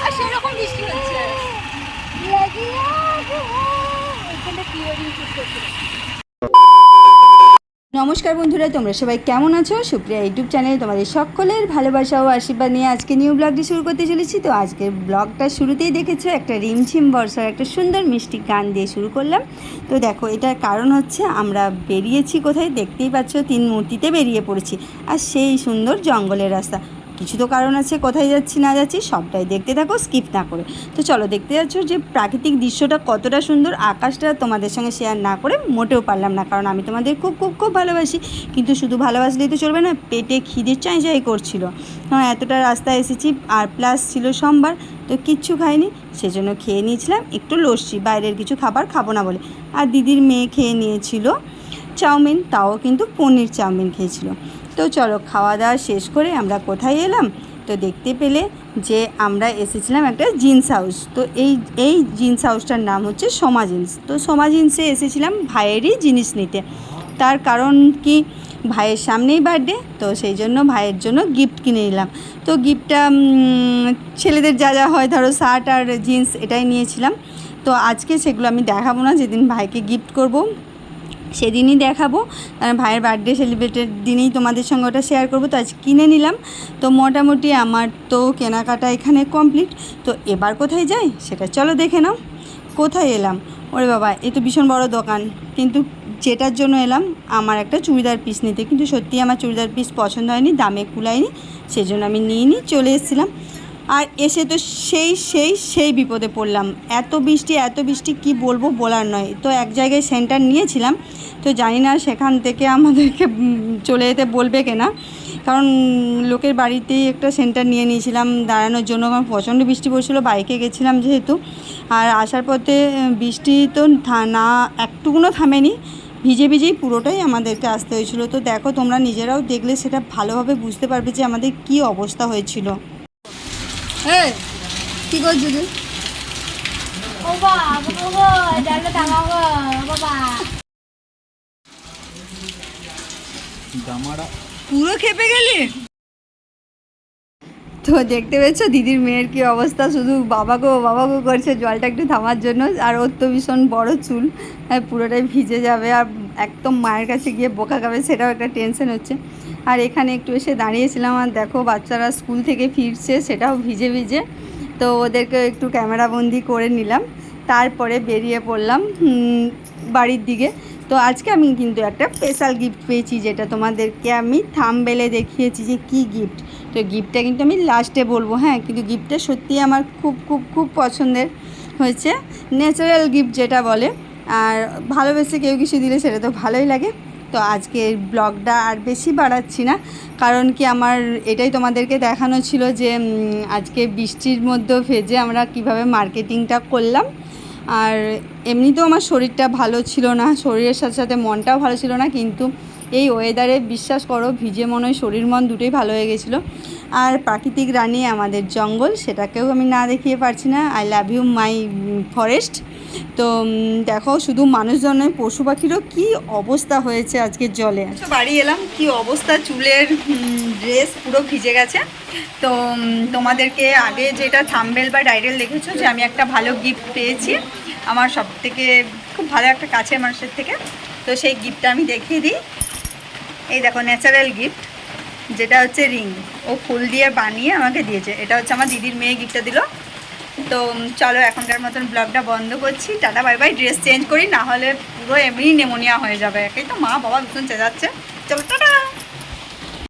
আর সেরকম বৃষ্টি হচ্ছে এখানে পিওরিং নমস্কার বন্ধুরা, তোমরা সবাই কেমন আছো? সুপ্রিয়া ইউটিউব চ্যানেলে তোমাদের সকলের ভালোবাসা ও আশীর্বাদ নিয়ে আজকে নিউ ব্লগটি শুরু করতে চলেছি। তো আজকের ব্লগটা শুরুতেই দেখেছ, একটা রিমঝিম বর্ষার একটা সুন্দর মিষ্টি গান দিয়ে শুরু করলাম। তো দেখো, এটার কারণ হচ্ছে আমরা বেরিয়েছি কোথায়? দেখতেই পাচ্ছ, তিন মূর্তিতে বেরিয়ে পড়েছি। আর সেই সুন্দর জঙ্গলের রাস্তা। কিছু তো কারণ আছে, কোথায় যাচ্ছি, না যাচ্ছি, সবটাই দেখতে থাকো স্কিপ না করে। তো চলো, দেখতে যাচ্ছ যে প্রাকৃতিক দৃশ্যটা কতটা সুন্দর, আকাশটা তোমাদের সঙ্গে শেয়ার না করে মোটেও পারলাম না, কারণ আমি তোমাদের খুব খুব খুব ভালোবাসি। কিন্তু শুধু ভালোবাসলেই তো চলবে না, পেটে খিদে চাই চাই করছিল। হ্যাঁ এতটা রাস্তায় এসেছি, আর প্লাস ছিল সোমবার, তো কিচ্ছু খাইনি, সেজন্য খেয়ে নিয়েছিলাম, একটু লস্যি, বাইরের কিছু খাবার খাব না বলে। আর দিদির মেয়ে খেয়ে নিয়েছিল চাউমিন, তাও কিন্তু পনির চাউমিন খেয়েছিল। তো চলো খাওয়া দাওয়া শেষ করে আমরা কোথায় এলাম? তো দেখতে পেলে যে আমরা এসেছিলাম একটা জিন্স হাউস। তো এই এই জিন্স হাউসটার নাম হচ্ছে সোমা জিন্স। তো সোমা জিন্সে এসেছিলাম ভাইয়েরই জিনিস নিতে। তার কারণ কি? ভাইয়ের সামনেই বার্থডে তো সেই জন্য ভাইয়ের জন্য গিফট কিনে নিলাম। তো গিফটটা ছেলেদের যা যা হয়, ধরো শার্ট আর জিন্স এটাই নিয়েছিলাম। তো আজকে সেগুলো আমি দেখাবো না, যেদিন ভাইকে গিফট করব। সেদিনই দেখাবো। কারণ ভাইয়ের বার্থডে সেলিব্রেটের দিনেই তোমাদের সঙ্গে ওটা শেয়ার করব। তো আজ কিনে নিলাম। তো মোটামুটি আমার তো কেনাকাটা এখানে কমপ্লিট তো এবার কোথায় যাই? সেটা চলো দেখে নাও। কোথায় এলাম? ওরে বাবা, এ তো ভীষণ বড় দোকান। কিন্তু যেটার জন্য এলাম, আমার একটা চুড়িদার পিস নিতে। কিন্তু সত্যি আমার চুড়িদার পিস পছন্দ হয়নি, দামে কুলায়নি। সেজন্য আমি নিয়ে নিই চলে এসেছিলাম। আর এসে তো সেই সেই সেই বিপদে পড়লাম। এত বৃষ্টি এত বৃষ্টি, কি বলব বলার নয়। তো এক জায়গায় সেন্টার নিয়েছিলাম। তো জানি না সেখান থেকে আমাদেরকে চলে যেতে বলবে কিনা। কারণ লোকের বাড়িতেই একটা সেন্টার নিয়ে নিয়েছিলাম। দাঁড়ানোর জন্য কারণ প্রচণ্ড বৃষ্টি পড়ছিল। বাইকে গেছিলাম যেহেতু। আর আসার পথে বৃষ্টি তো না একটুকুনো থামেনি। ভিজে ভিজেই পুরোটাই আমাদেরকে আসতে হয়েছিল। তো দেখো তোমরা নিজেরাও দেখলে সেটা ভালোভাবে বুঝতে পারবে যে আমাদের কি অবস্থা হয়েছিল। এই কি করছ তুই পুরো খেপে গেলি? তো দেখতে পেয়েছ দিদির মেয়ের কি অবস্থা? শুধু বাবাগো বাবাগো করছে জলটা একটু থামার জন্য আর ওর তো ভীষণ বড় চুল। হ্যাঁ পুরোটাই ভিজে যাবে আর একদম মায়ের কাছে গিয়ে বোকা খাবে, সেটাও একটা টেনশন হচ্ছে। আর এখানে একটু এসে দাঁড়িয়েছিলাম আর দেখো বাচ্চারা স্কুল থেকে ফিরছে, সেটাও ভিজে ভিজে। তো ওদেরকে একটু ক্যামেরাবন্দি করে নিলাম, তারপরে বেরিয়ে পড়লাম বাড়ির দিকে। তো আজকে আমি কিন্তু একটা স্পেশাল গিফট পেয়েছি, যেটা তোমাদেরকে আমি থামবেলে দেখিয়েছি যে কি গিফট তো গিফটটা কিন্তু আমি লাস্টে বলব হ্যাঁ কিন্তু গিফটটা সত্যি আমার খুব খুব খুব পছন্দের হয়েছে। ন্যাচারাল গিফট যেটা বলে আর ভালোবেসে কেউ কিছু দিলে সেটা তো ভালোই লাগে। তো আজকে ব্লগটা আর বেশি বাড়াচ্ছি না। কারণ কি আমার এটাই তোমাদেরকে দেখানো ছিল যে আজকে বৃষ্টির মধ্যে ভেজে আমরা কীভাবে মার্কেটিংটা করলাম। আর এমনিতেও আমার শরীরটা ভালো ছিল না। শরীরের সাথে সাথে মনটাও ভালো ছিল না। কিন্তু এই ওয়েদারে বিশ্বাস করো, ভিজে মনে হয় শরীর মন দুটোই ভালো হয়ে গেছিল। আর প্রাকৃতিক রানী আমাদের জঙ্গল, সেটাকেও আমি না দেখিয়ে পারছি না। I love you my forest তো দেখো, শুধু মানুষজনের পশু পাখিরও কি অবস্থা হয়েছে আজকে জলে। বাড়ি এলাম, কি অবস্থা? চুলের ড্রেস পুরো ভিজে গেছে। তো তোমাদেরকে আগে যেটা থাম্বেল বা ডাইরেল দেখেছ, যে আমি একটা ভালো গিফট পেয়েছি। আমার সব থেকে খুব ভালো একটা কাছের মানুষের থেকে। তো সেই গিফটটা আমি দেখিয়ে দিই। এই দেখো ন্যাচারাল গিফট যেটা হচ্ছে রিং ও ফুল দিয়ে বানিয়ে আমাকে দিয়েছে। এটা হচ্ছে আমার দিদির মেয়ে গিফটটা দিল। তো চলো, এখনকার মতন ব্লগটা বন্ধ করছি। Tata bye bye dress change করি, না হলে পুরো এমনি নেমোনিয়া হয়ে যাবে। একেই তো মা, বাবা ভীষণ চেঁচাচ্ছে। চলো, টাটা!